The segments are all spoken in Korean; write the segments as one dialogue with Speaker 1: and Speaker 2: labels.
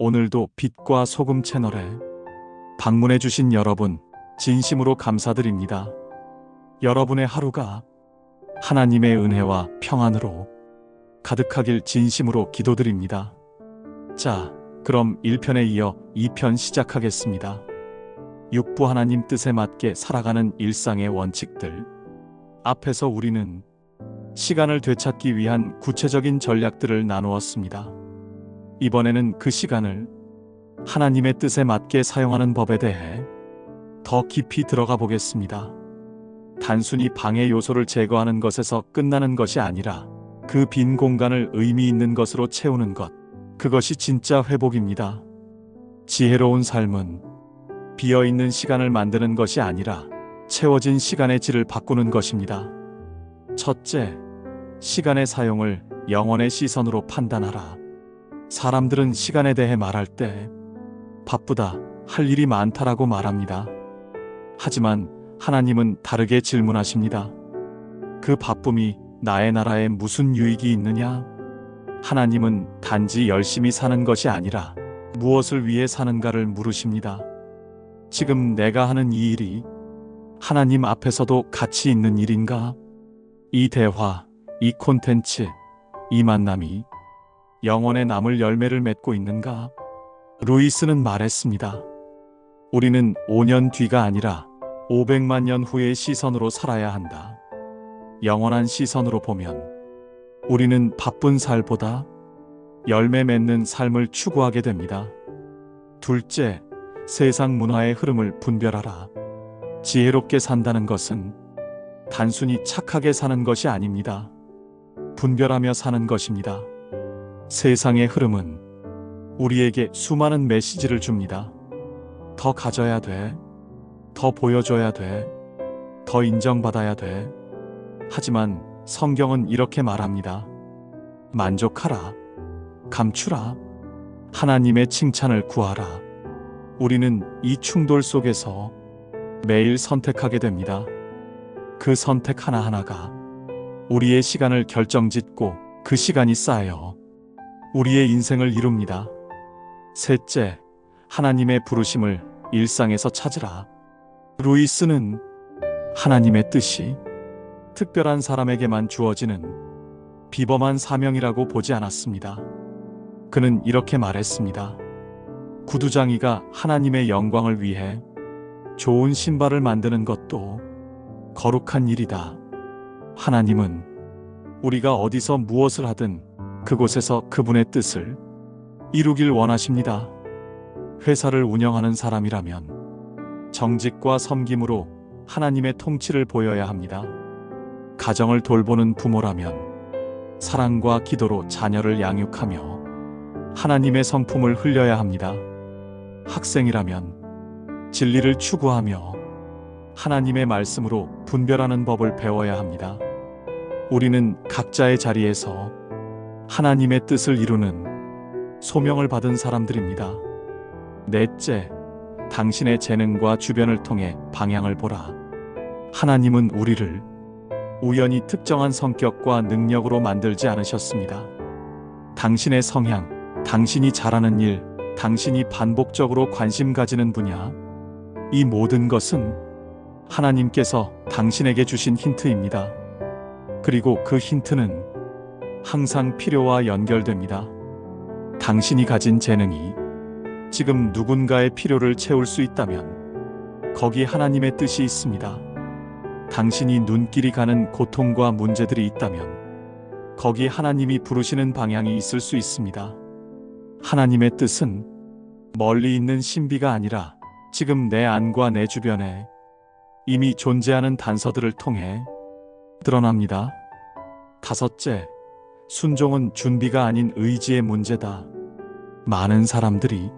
Speaker 1: 오늘도 빛과 소금 채널에 방문해 주신 여러분, 진심으로 감사드립니다. 여러분의 하루가 하나님의 은혜와 평안으로 가득하길 진심으로 기도드립니다. 자, 그럼 1편에 이어 2편 시작하겠습니다. 육부 하나님 뜻에 맞게 살아가는 일상의 원칙들. 앞에서 우리는 시간을 되찾기 위한 구체적인 전략들을 나누었습니다. 이번에는 그 시간을 하나님의 뜻에 맞게 사용하는 법에 대해 더 깊이 들어가 보겠습니다. 단순히 방해 요소를 제거하는 것에서 끝나는 것이 아니라 그 빈 공간을 의미 있는 것으로 채우는 것. 그것이 진짜 회복입니다. 지혜로운 삶은 비어 있는 시간을 만드는 것이 아니라 채워진 시간의 질을 바꾸는 것입니다. 첫째, 시간의 사용을 영혼의 시선으로 판단하라. 사람들은 시간에 대해 말할 때 바쁘다, 할 일이 많다라고 말합니다. 하지만 하나님은 다르게 질문하십니다. 그 바쁨이 나의 나라에 무슨 유익이 있느냐? 하나님은 단지 열심히 사는 것이 아니라 무엇을 위해 사는가를 물으십니다. 지금 내가 하는 이 일이 하나님 앞에서도 가치 있는 일인가? 이 대화, 이 콘텐츠, 이 만남이 영혼에 남을 열매를 맺고 있는가? 루이스는 말했습니다. 우리는 5년 뒤가 아니라 500만 년 후의 시선으로 살아야 한다. 영원한 시선으로 보면 우리는 바쁜 살보다 열매 맺는 삶을 추구하게 됩니다. 둘째, 세상 문화의 흐름을 분별하라. 지혜롭게 산다는 것은 단순히 착하게 사는 것이 아닙니다. 분별하며 사는 것입니다. 세상의 흐름은 우리에게 수많은 메시지를 줍니다. 더 가져야 돼. 더 보여줘야 돼. 더 인정받아야 돼. 하지만 성경은 이렇게 말합니다. 만족하라. 감추라. 하나님의 칭찬을 구하라. 우리는 이 충돌 속에서 매일 선택하게 됩니다. 그 선택 하나하나가 우리의 시간을 결정짓고 그 시간이 쌓여 우리의 인생을 이룹니다. 셋째, 하나님의 부르심을 일상에서 찾으라. 루이스는 하나님의 뜻이 특별한 사람에게만 주어지는 비범한 사명이라고 보지 않았습니다. 그는 이렇게 말했습니다. 구두장이가 하나님의 영광을 위해 좋은 신발을 만드는 것도 거룩한 일이다. 하나님은 우리가 어디서 무엇을 하든 그곳에서 그분의 뜻을 이루길 원하십니다. 회사를 운영하는 사람이라면 정직과 섬김으로 하나님의 통치를 보여야 합니다. 가정을 돌보는 부모라면 사랑과 기도로 자녀를 양육하며 하나님의 성품을 흘려야 합니다. 학생이라면 진리를 추구하며 하나님의 말씀으로 분별하는 법을 배워야 합니다. 우리는 각자의 자리에서 하나님의 뜻을 이루는 소명을 받은 사람들입니다. 넷째, 당신의 재능과 주변을 통해 방향을 보라. 하나님은 우리를 우연히 특정한 성격과 능력으로 만들지 않으셨습니다. 당신의 성향, 당신이 잘하는 일, 당신이 반복적으로 관심 가지는 분야, 이 모든 것은 하나님께서 당신에게 주신 힌트입니다. 그리고 그 힌트는 항상 필요와 연결됩니다. 당신이 가진 재능이 지금 누군가의 필요를 채울 수 있다면 거기 하나님의 뜻이 있습니다. 당신이 눈길이 가는 고통과 문제들이 있다면 거기 하나님이 부르시는 방향이 있을 수 있습니다. 하나님의 뜻은 멀리 있는 신비가 아니라 지금 내 안과 내 주변에 이미 존재하는 단서들을 통해 드러납니다. 다섯째, 순종은 준비가 아닌 의지의 문제다. 많은 사람들이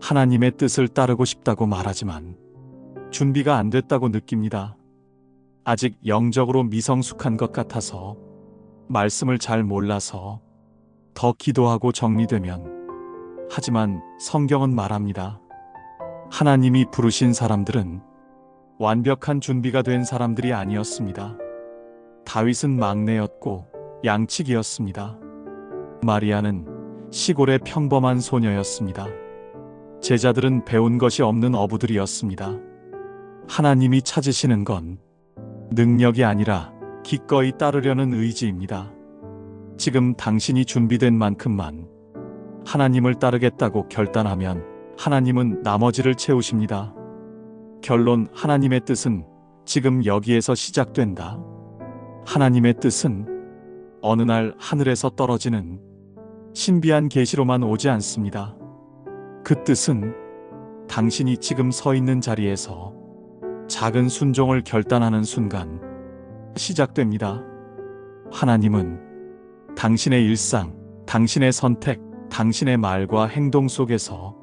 Speaker 1: 하나님의 뜻을 따르고 싶다고 말하지만 준비가 안 됐다고 느낍니다. 아직 영적으로 미성숙한 것 같아서 말씀을 잘 몰라서 더 기도하고 정리되면 하지만 성경은 말합니다. 하나님이 부르신 사람들은 완벽한 준비가 된 사람들이 아니었습니다. 다윗은 막내였고 양치기였습니다. 마리아는 시골의 평범한 소녀였습니다. 제자들은 배운 것이 없는 어부들이었습니다. 하나님이 찾으시는 건 능력이 아니라 기꺼이 따르려는 의지입니다. 지금 당신이 준비된 만큼만 하나님을 따르겠다고 결단하면 하나님은 나머지를 채우십니다. 결론 하나님의 뜻은 지금 여기에서 시작된다. 하나님의 뜻은 어느 날 하늘에서 떨어지는 신비한 계시로만 오지 않습니다. 그 뜻은 당신이 지금 서 있는 자리에서 작은 순종을 결단하는 순간 시작됩니다. 하나님은 당신의 일상, 당신의 선택, 당신의 말과 행동 속에서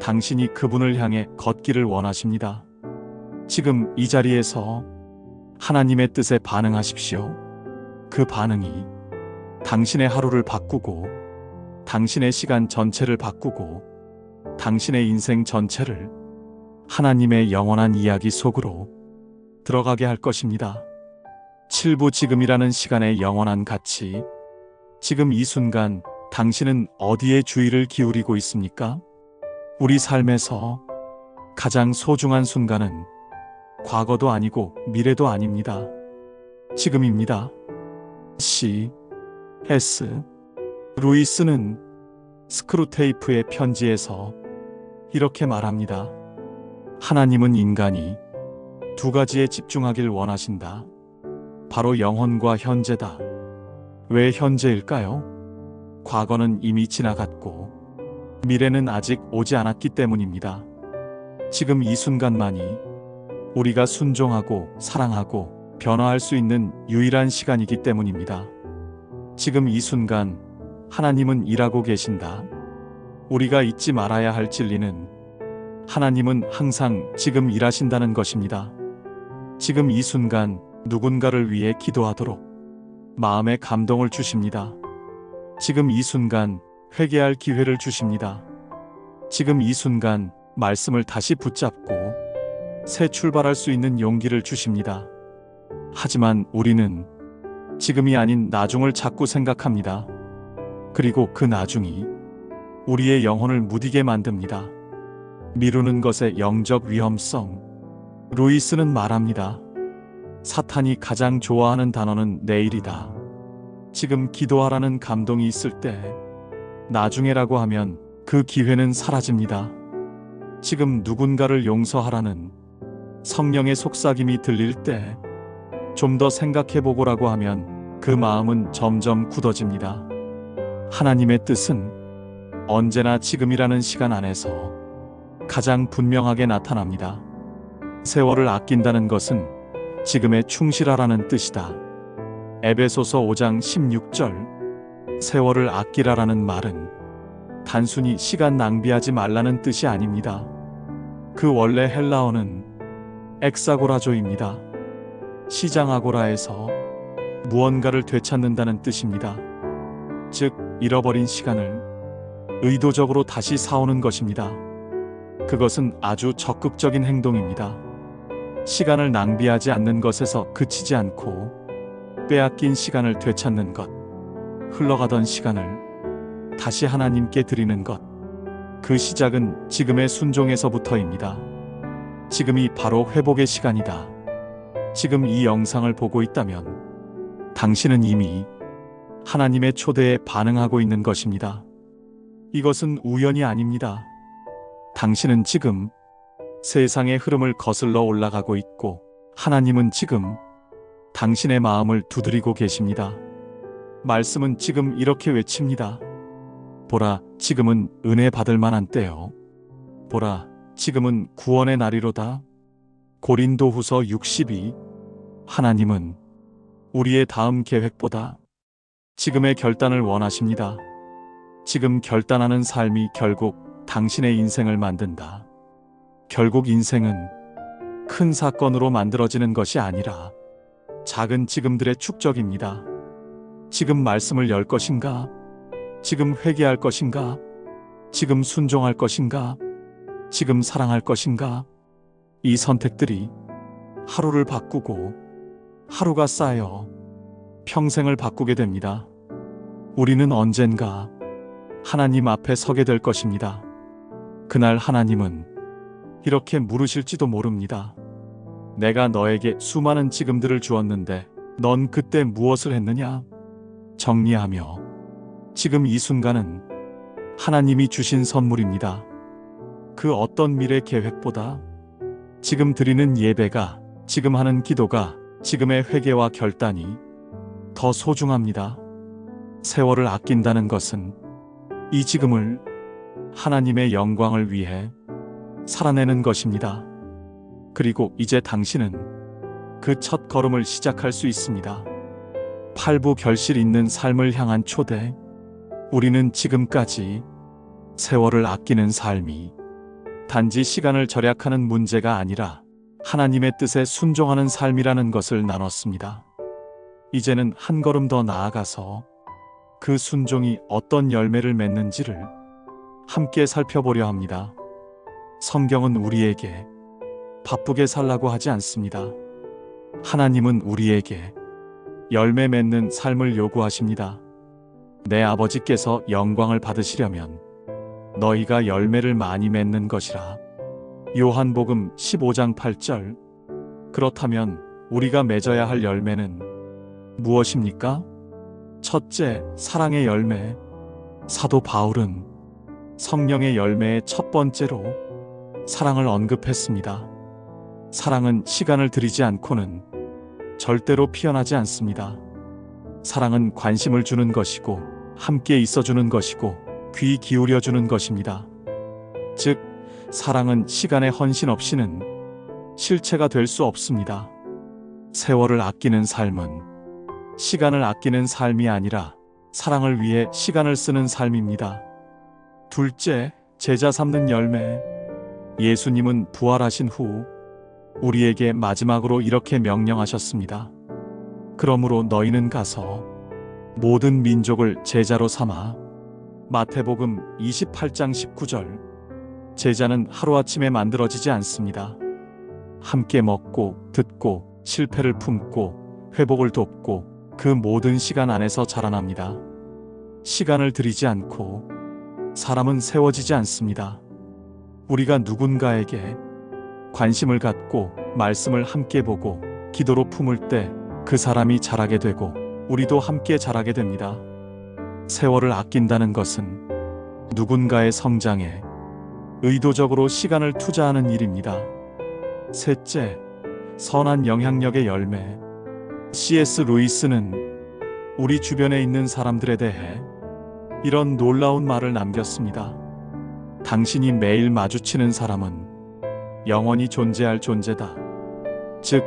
Speaker 1: 당신이 그분을 향해 걷기를 원하십니다. 지금 이 자리에서 하나님의 뜻에 반응하십시오. 그 반응이 당신의 하루를 바꾸고 당신의 시간 전체를 바꾸고 당신의 인생 전체를 하나님의 영원한 이야기 속으로 들어가게 할 것입니다. 7부 지금이라는 시간의 영원한 가치. 지금 이 순간 당신은 어디에 주의를 기울이고 있습니까? 우리 삶에서 가장 소중한 순간은 과거도 아니고 미래도 아닙니다. 지금입니다. C. S. 루이스는 스크루테이프의 편지에서 이렇게 말합니다. 하나님은 인간이 두 가지에 집중하길 원하신다. 바로 영혼과 현재다. 왜 현재일까요? 과거는 이미 지나갔고 미래는 아직 오지 않았기 때문입니다. 지금 이 순간만이 우리가 순종하고 사랑하고 변화할 수 있는 유일한 시간이기 때문입니다. 지금 이 순간 하나님은 일하고 계신다. 우리가 잊지 말아야 할 진리는 하나님은 항상 지금 일하신다는 것입니다. 지금 이 순간 누군가를 위해 기도하도록 마음에 감동을 주십니다. 지금 이 순간 회개할 기회를 주십니다. 지금 이 순간 말씀을 다시 붙잡고 새 출발할 수 있는 용기를 주십니다. 하지만 우리는 지금이 아닌 나중을 자꾸 생각합니다. 그리고 그 나중이 우리의 영혼을 무디게 만듭니다. 미루는 것의 영적 위험성. 루이스는 말합니다. 사탄이 가장 좋아하는 단어는 내일이다. 지금 기도하라는 감동이 있을 때 나중에라고 하면 그 기회는 사라집니다. 지금 누군가를 용서하라는 성령의 속삭임이 들릴 때 좀 더 생각해 보고라고 하면 그 마음은 점점 굳어집니다. 하나님의 뜻은 언제나 지금이라는 시간 안에서 가장 분명하게 나타납니다. 세월을 아낀다는 것은 지금에 충실하라는 뜻이다. 에베소서 5장 16절 세월을 아끼라라는 말은 단순히 시간 낭비하지 말라는 뜻이 아닙니다. 그 원래 헬라어는 엑사고라조입니다. 시장 아고라에서 무언가를 되찾는다는 뜻입니다. 즉, 잃어버린 시간을 의도적으로 다시 사오는 것입니다. 그것은 아주 적극적인 행동입니다. 시간을 낭비하지 않는 것에서 그치지 않고 빼앗긴 시간을 되찾는 것, 흘러가던 시간을 다시 하나님께 드리는 것. 그 시작은 지금의 순종에서부터입니다. 지금이 바로 회복의 시간이다. 지금 이 영상을 보고 있다면 당신은 이미 하나님의 초대에 반응하고 있는 것입니다. 이것은 우연이 아닙니다. 당신은 지금 세상의 흐름을 거슬러 올라가고 있고 하나님은 지금 당신의 마음을 두드리고 계십니다. 말씀은 지금 이렇게 외칩니다. 보라, 지금은 은혜 받을 만한 때요. 보라, 지금은 구원의 날이로다. 고린도 후서 62. 하나님은 우리의 다음 계획보다 지금의 결단을 원하십니다. 지금 결단하는 삶이 결국 당신의 인생을 만든다. 결국 인생은 큰 사건으로 만들어지는 것이 아니라 작은 지금들의 축적입니다. 지금 말씀을 열 것인가? 지금 회개할 것인가? 지금 순종할 것인가? 지금 사랑할 것인가? 이 선택들이 하루를 바꾸고 하루가 쌓여 평생을 바꾸게 됩니다. 우리는 언젠가 하나님 앞에 서게 될 것입니다. 그날 하나님은 이렇게 물으실지도 모릅니다. 내가 너에게 수많은 지금들을 주었는데 넌 그때 무엇을 했느냐? 정리하며 지금 이 순간은 하나님이 주신 선물입니다. 그 어떤 미래 계획보다 지금 드리는 예배가 지금 하는 기도가 지금의 회개와 결단이 더 소중합니다. 세월을 아낀다는 것은 이 지금을 하나님의 영광을 위해 살아내는 것입니다. 그리고 이제 당신은 그 첫 걸음을 시작할 수 있습니다. 팔부 결실 있는 삶을 향한 초대. 우리는 지금까지 세월을 아끼는 삶이 단지 시간을 절약하는 문제가 아니라 하나님의 뜻에 순종하는 삶이라는 것을 나눴습니다. 이제는 한 걸음 더 나아가서 그 순종이 어떤 열매를 맺는지를 함께 살펴보려 합니다. 성경은 우리에게 바쁘게 살라고 하지 않습니다. 하나님은 우리에게 열매 맺는 삶을 요구하십니다. 내 아버지께서 영광을 받으시려면 너희가 열매를 많이 맺는 것이라. 요한복음 15장 8절. 그렇다면 우리가 맺어야 할 열매는 무엇입니까? 첫째, 사랑의 열매. 사도 바울은 성령의 열매의 첫 번째로 사랑을 언급했습니다. 사랑은 시간을 들이지 않고는 절대로 피어나지 않습니다. 사랑은 관심을 주는 것이고 함께 있어주는 것이고 귀 기울여주는 것입니다. 즉, 사랑은 시간의 헌신 없이는 실체가 될 수 없습니다. 세월을 아끼는 삶은 시간을 아끼는 삶이 아니라 사랑을 위해 시간을 쓰는 삶입니다. 둘째, 제자 삼는 열매. 예수님은 부활하신 후 우리에게 마지막으로 이렇게 명령하셨습니다. 그러므로 너희는 가서 모든 민족을 제자로 삼아 마태복음 28장 19절 제자는 하루아침에 만들어지지 않습니다. 함께 먹고 듣고 실패를 품고 회복을 돕고 그 모든 시간 안에서 자라납니다. 시간을 들이지 않고 사람은 세워지지 않습니다. 우리가 누군가에게 관심을 갖고 말씀을 함께 보고 기도로 품을 때 그 사람이 자라게 되고 우리도 함께 자라게 됩니다. 세월을 아낀다는 것은 누군가의 성장에 의도적으로 시간을 투자하는 일입니다. 셋째, 선한 영향력의 열매. C.S. 루이스는 우리 주변에 있는 사람들에 대해 이런 놀라운 말을 남겼습니다. 당신이 매일 마주치는 사람은 영원히 존재할 존재다. 즉,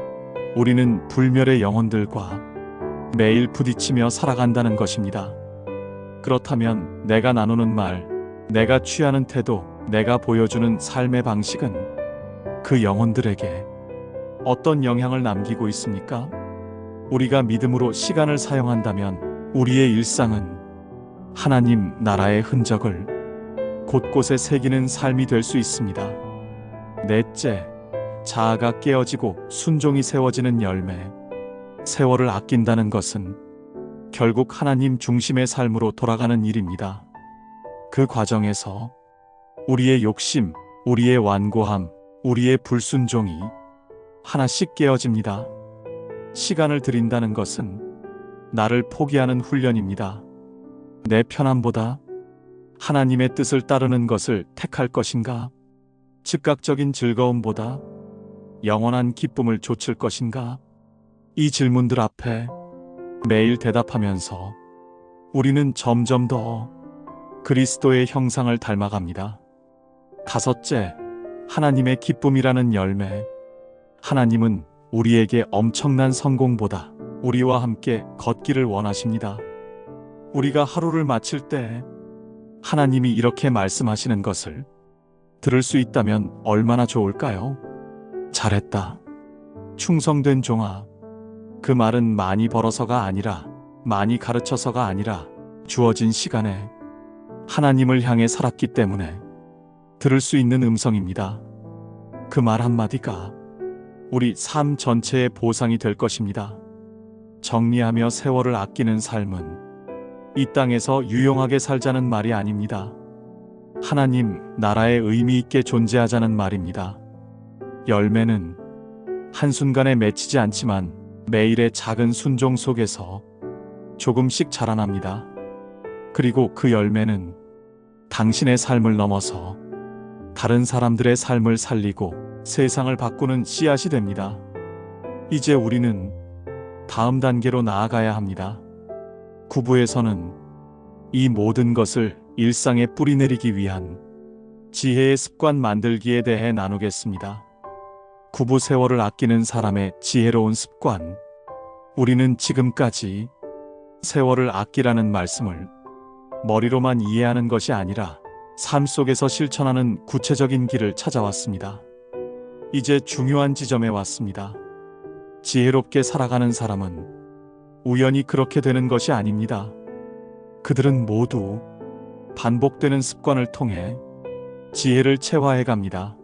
Speaker 1: 우리는 불멸의 영혼들과 매일 부딪히며 살아간다는 것입니다. 그렇다면 내가 나누는 말, 내가 취하는 태도, 내가 보여주는 삶의 방식은 그 영혼들에게 어떤 영향을 남기고 있습니까? 우리가 믿음으로 시간을 사용한다면 우리의 일상은 하나님 나라의 흔적을 곳곳에 새기는 삶이 될 수 있습니다. 넷째, 자아가 깨어지고 순종이 세워지는 열매. 세월을 아낀다는 것은 결국 하나님 중심의 삶으로 돌아가는 일입니다. 그 과정에서 우리의 욕심, 우리의 완고함, 우리의 불순종이 하나씩 깨어집니다. 시간을 들인다는 것은 나를 포기하는 훈련입니다. 내 편함보다 하나님의 뜻을 따르는 것을 택할 것인가? 즉각적인 즐거움보다 영원한 기쁨을 좇을 것인가? 이 질문들 앞에 매일 대답하면서 우리는 점점 더 그리스도의 형상을 닮아갑니다. 다섯째, 하나님의 기쁨이라는 열매. 하나님은 우리에게 엄청난 성공보다 우리와 함께 걷기를 원하십니다. 우리가 하루를 마칠 때 하나님이 이렇게 말씀하시는 것을 들을 수 있다면 얼마나 좋을까요? 잘했다. 충성된 종아. 그 말은 많이 벌어서가 아니라 많이 가르쳐서가 아니라 주어진 시간에 하나님을 향해 살았기 때문에 들을 수 있는 음성입니다. 그 말 한마디가 우리 삶 전체의 보상이 될 것입니다. 정리하며 세월을 아끼는 삶은 이 땅에서 유용하게 살자는 말이 아닙니다. 하나님 나라에 의미 있게 존재하자는 말입니다. 열매는 한순간에 맺히지 않지만 매일의 작은 순종 속에서 조금씩 자라납니다. 그리고 그 열매는 당신의 삶을 넘어서 다른 사람들의 삶을 살리고 세상을 바꾸는 씨앗이 됩니다. 이제 우리는 다음 단계로 나아가야 합니다. 구부에서는 이 모든 것을 일상에 뿌리내리기 위한 지혜의 습관 만들기에 대해 나누겠습니다. 구부 세월을 아끼는 사람의 지혜로운 습관. 우리는 지금까지 세월을 아끼라는 말씀을 머리로만 이해하는 것이 아니라 삶 속에서 실천하는 구체적인 길을 찾아왔습니다. 이제 중요한 지점에 왔습니다. 지혜롭게 살아가는 사람은 우연히 그렇게 되는 것이 아닙니다. 그들은 모두 반복되는 습관을 통해 지혜를 체화해 갑니다.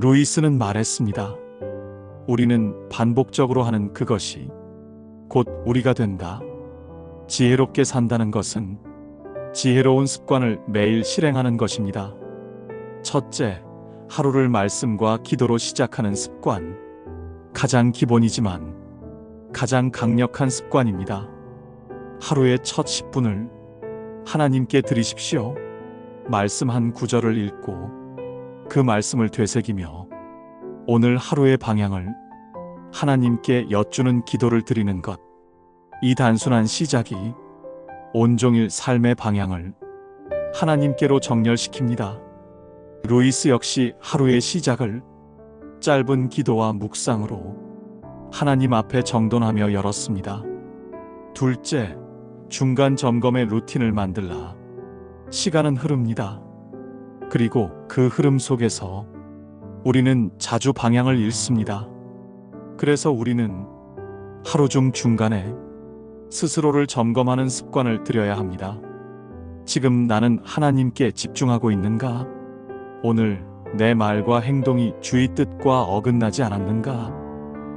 Speaker 1: 루이스는 말했습니다. 우리는 반복적으로 하는 그것이 곧 우리가 된다. 지혜롭게 산다는 것은 지혜로운 습관을 매일 실행하는 것입니다. 첫째, 하루를 말씀과 기도로 시작하는 습관. 가장 기본이지만 가장 강력한 습관입니다. 하루의 첫 10분을 하나님께 드리십시오. 말씀 한 구절을 읽고 그 말씀을 되새기며 오늘 하루의 방향을 하나님께 여쭈는 기도를 드리는 것. 이 단순한 시작이 온종일 삶의 방향을 하나님께로 정렬시킵니다. 루이스 역시 하루의 시작을 짧은 기도와 묵상으로 하나님 앞에 정돈하며 열었습니다. 둘째, 중간 점검의 루틴을 만들라. 시간은 흐릅니다. 그리고 그 흐름 속에서 우리는 자주 방향을 잃습니다. 그래서 우리는 하루 중 중간에 스스로를 점검하는 습관을 들여야 합니다. 지금 나는 하나님께 집중하고 있는가? 오늘 내 말과 행동이 주의 뜻과 어긋나지 않았는가?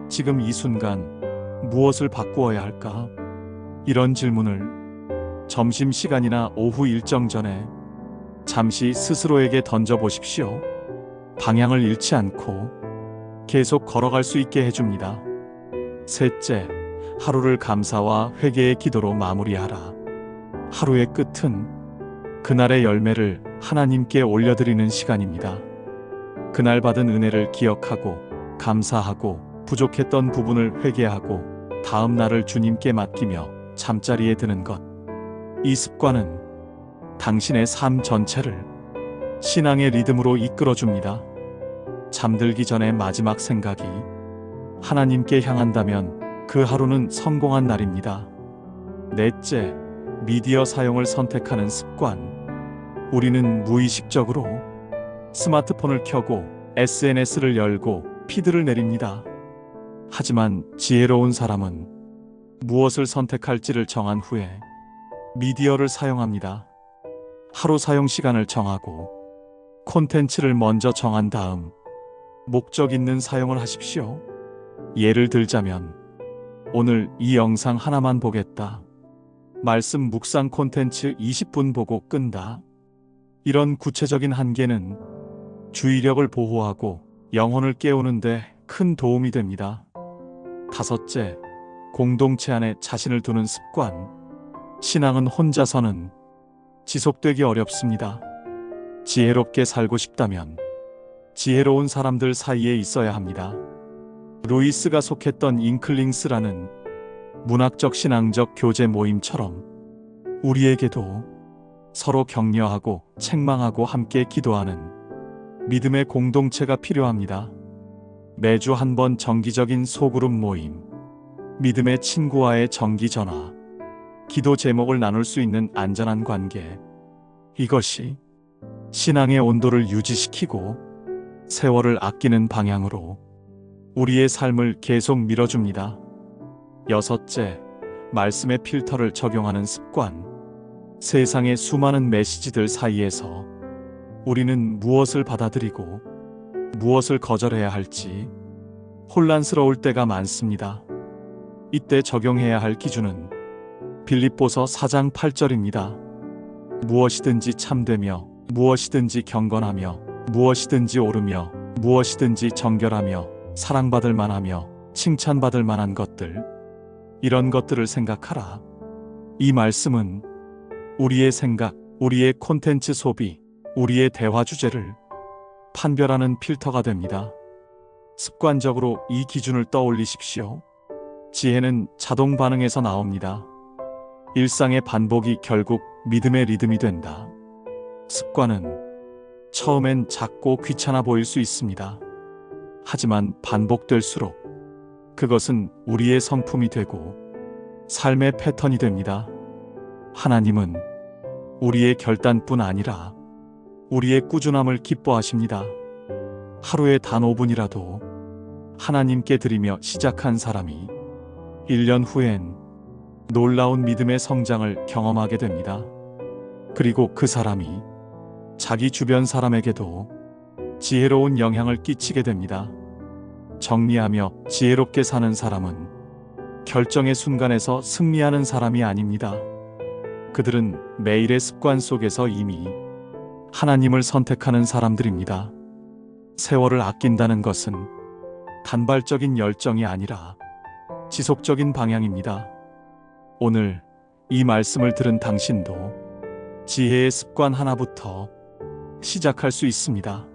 Speaker 1: 지금 이 순간 무엇을 바꾸어야 할까? 이런 질문을 점심 시간이나 오후 일정 전에 잠시 스스로에게 던져보십시오. 방향을 잃지 않고 계속 걸어갈 수 있게 해줍니다. 셋째, 하루를 감사와 회개의 기도로 마무리하라. 하루의 끝은 그날의 열매를 하나님께 올려드리는 시간입니다. 그날 받은 은혜를 기억하고 감사하고 부족했던 부분을 회개하고 다음 날을 주님께 맡기며 잠자리에 드는 것. 이 습관은 당신의 삶 전체를 신앙의 리듬으로 이끌어줍니다. 잠들기 전에 마지막 생각이 하나님께 향한다면 그 하루는 성공한 날입니다. 넷째, 미디어 사용을 선택하는 습관. 우리는 무의식적으로 스마트폰을 켜고 SNS를 열고 피드를 내립니다. 하지만 지혜로운 사람은 무엇을 선택할지를 정한 후에 미디어를 사용합니다. 하루 사용 시간을 정하고 콘텐츠를 먼저 정한 다음 목적 있는 사용을 하십시오. 예를 들자면 오늘 이 영상 하나만 보겠다. 말씀 묵상 콘텐츠 20분 보고 끈다. 이런 구체적인 한계는 주의력을 보호하고 영혼을 깨우는데 큰 도움이 됩니다. 다섯째, 공동체 안에 자신을 두는 습관. 신앙은 혼자서는 지속되기 어렵습니다. 지혜롭게 살고 싶다면 지혜로운 사람들 사이에 있어야 합니다. 루이스가 속했던 잉클링스라는 문학적 신앙적 교제 모임처럼 우리에게도 서로 격려하고 책망하고 함께 기도하는 믿음의 공동체가 필요합니다. 매주 한 번 정기적인 소그룹 모임, 믿음의 친구와의 정기 전화, 기도 제목을 나눌 수 있는 안전한 관계. 이것이 신앙의 온도를 유지시키고 세월을 아끼는 방향으로 우리의 삶을 계속 밀어줍니다. 여섯째, 말씀의 필터를 적용하는 습관. 세상의 수많은 메시지들 사이에서 우리는 무엇을 받아들이고 무엇을 거절해야 할지 혼란스러울 때가 많습니다. 이때 적용해야 할 기준은 빌립보서 4장 8절입니다. 무엇이든지 참되며 무엇이든지 경건하며 무엇이든지 옳으며 무엇이든지 정결하며 사랑받을 만하며 칭찬받을 만한 것들 이런 것들을 생각하라. 이 말씀은 우리의 생각, 우리의 콘텐츠 소비, 우리의 대화 주제를 판별하는 필터가 됩니다. 습관적으로 이 기준을 떠올리십시오. 지혜는 자동 반응에서 나옵니다. 일상의 반복이 결국 믿음의 리듬이 된다. 습관은 처음엔 작고 귀찮아 보일 수 있습니다. 하지만 반복될수록 그것은 우리의 성품이 되고 삶의 패턴이 됩니다. 하나님은 우리의 결단뿐 아니라 우리의 꾸준함을 기뻐하십니다. 하루에 단 5분이라도 하나님께 드리며 시작한 사람이 1년 후엔 놀라운 믿음의 성장을 경험하게 됩니다. 그리고 그 사람이 자기 주변 사람에게도 지혜로운 영향을 끼치게 됩니다. 정리하며 지혜롭게 사는 사람은 결정의 순간에서 승리하는 사람이 아닙니다. 그들은 매일의 습관 속에서 이미 하나님을 선택하는 사람들입니다. 세월을 아낀다는 것은 단발적인 열정이 아니라 지속적인 방향입니다. 오늘 이 말씀을 들은 당신도 지혜의 습관 하나부터 시작할 수 있습니다.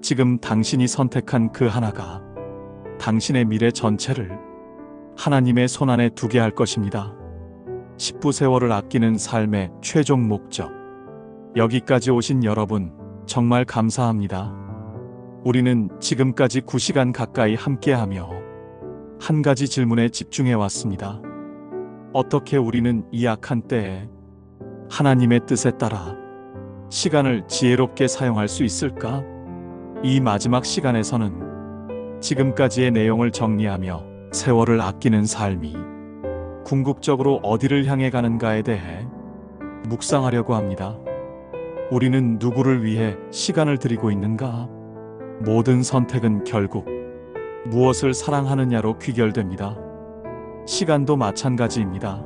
Speaker 1: 지금 당신이 선택한 그 하나가 당신의 미래 전체를 하나님의 손안에 두게 할 것입니다. 10부 세월을 아끼는 삶의 최종 목적. 여기까지 오신 여러분, 정말 감사합니다. 우리는 지금까지 9시간 가까이 함께하며 한 가지 질문에 집중해 왔습니다. 어떻게 우리는 이 악한 때에 하나님의 뜻에 따라 시간을 지혜롭게 사용할 수 있을까? 이 마지막 시간에서는 지금까지의 내용을 정리하며 세월을 아끼는 삶이 궁극적으로 어디를 향해 가는가에 대해 묵상하려고 합니다. 우리는 누구를 위해 시간을 들이고 있는가? 모든 선택은 결국 무엇을 사랑하느냐로 귀결됩니다. 시간도 마찬가지입니다.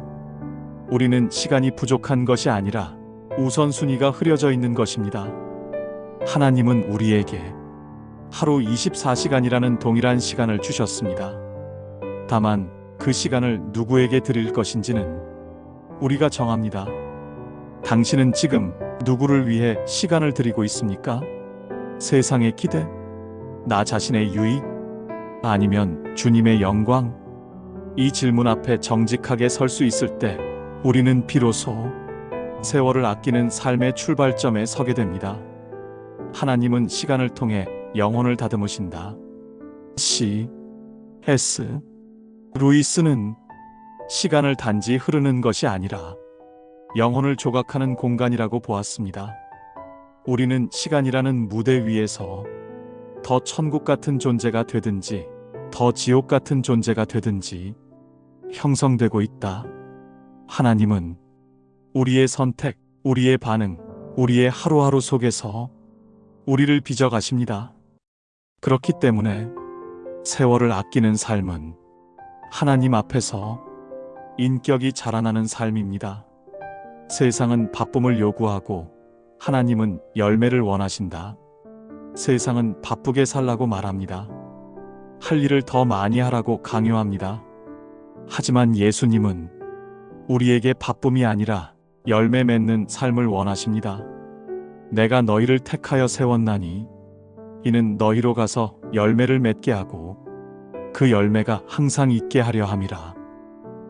Speaker 1: 우리는 시간이 부족한 것이 아니라 우선순위가 흐려져 있는 것입니다. 하나님은 우리에게 하루 24시간이라는 동일한 시간을 주셨습니다. 다만 그 시간을 누구에게 드릴 것인지는 우리가 정합니다. 당신은 지금 누구를 위해 시간을 드리고 있습니까? 세상의 기대? 나 자신의 유익? 아니면 주님의 영광? 이 질문 앞에 정직하게 설 수 있을 때 우리는 비로소 세월을 아끼는 삶의 출발점에 서게 됩니다. 하나님은 시간을 통해 영혼을 다듬으신다. C. S. 루이스는 시간을 단지 흐르는 것이 아니라 영혼을 조각하는 공간이라고 보았습니다. 우리는 시간이라는 무대 위에서 더 천국 같은 존재가 되든지 더 지옥 같은 존재가 되든지 형성되고 있다. 하나님은 우리의 선택, 우리의 반응, 우리의 하루하루 속에서 우리를 빚어 가십니다. 그렇기 때문에 세월을 아끼는 삶은 하나님 앞에서 인격이 자라나는 삶입니다. 세상은 바쁨을 요구하고 하나님은 열매를 원하신다. 세상은 바쁘게 살라고 말합니다. 할 일을 더 많이 하라고 강요합니다. 하지만 예수님은 우리에게 바쁨이 아니라 열매 맺는 삶을 원하십니다. 내가 너희를 택하여 세웠나니 이는 너희로 가서 열매를 맺게 하고 그 열매가 항상 있게 하려 함이라.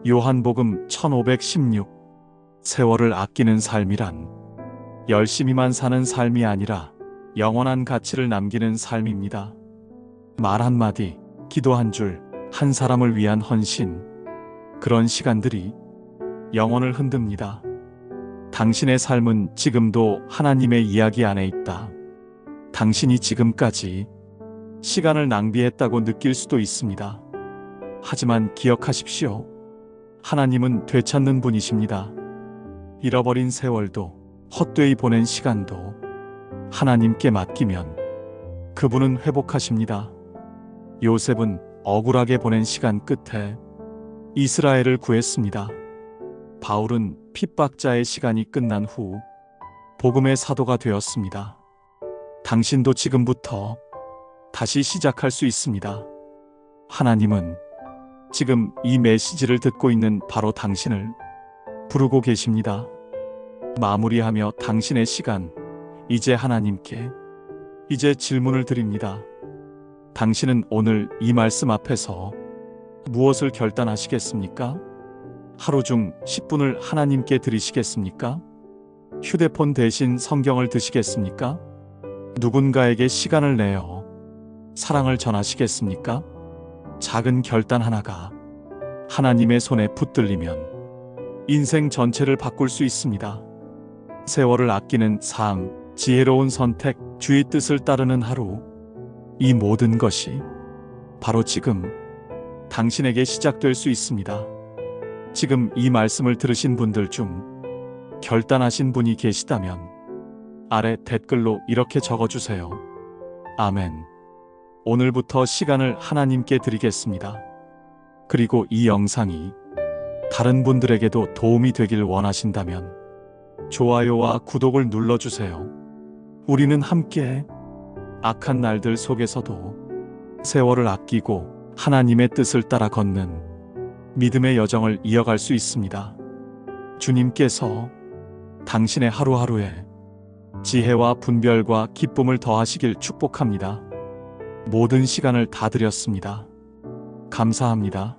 Speaker 1: 요한복음 1516 세월을 아끼는 삶이란 열심히만 사는 삶이 아니라 영원한 가치를 남기는 삶입니다. 말 한마디, 기도 한 줄, 한 사람을 위한 헌신. 그런 시간들이 영혼을 흔듭니다. 당신의 삶은 지금도 하나님의 이야기 안에 있다. 당신이 지금까지 시간을 낭비했다고 느낄 수도 있습니다. 하지만 기억하십시오. 하나님은 되찾는 분이십니다. 잃어버린 세월도 헛되이 보낸 시간도 하나님께 맡기면 그분은 회복하십니다. 요셉은 억울하게 보낸 시간 끝에 이스라엘을 구했습니다. 바울은 핍박자의 시간이 끝난 후 복음의 사도가 되었습니다. 당신도 지금부터 다시 시작할 수 있습니다. 하나님은 지금 이 메시지를 듣고 있는 바로 당신을 부르고 계십니다. 마무리하며 당신의 시간, 이제 하나님께 이제 질문을 드립니다. 당신은 오늘 이 말씀 앞에서 무엇을 결단하시겠습니까? 하루 중 10분을 하나님께 드리시겠습니까? 휴대폰 대신 성경을 드시겠습니까? 누군가에게 시간을 내어 사랑을 전하시겠습니까? 작은 결단 하나가 하나님의 손에 붙들리면 인생 전체를 바꿀 수 있습니다. 세월을 아끼는 삶, 지혜로운 선택, 주의 뜻을 따르는 하루. 이 모든 것이 바로 지금 당신에게 시작될 수 있습니다. 지금 이 말씀을 들으신 분들 중 결단하신 분이 계시다면 아래 댓글로 이렇게 적어주세요. 아멘. 오늘부터 시간을 하나님께 드리겠습니다. 그리고 이 영상이 다른 분들에게도 도움이 되길 원하신다면 좋아요와 구독을 눌러주세요. 우리는 함께 악한 날들 속에서도 세월을 아끼고 하나님의 뜻을 따라 걷는 믿음의 여정을 이어갈 수 있습니다. 주님께서 당신의 하루하루에 지혜와 분별과 기쁨을 더하시길 축복합니다. 모든 시간을 다 드렸습니다. 감사합니다.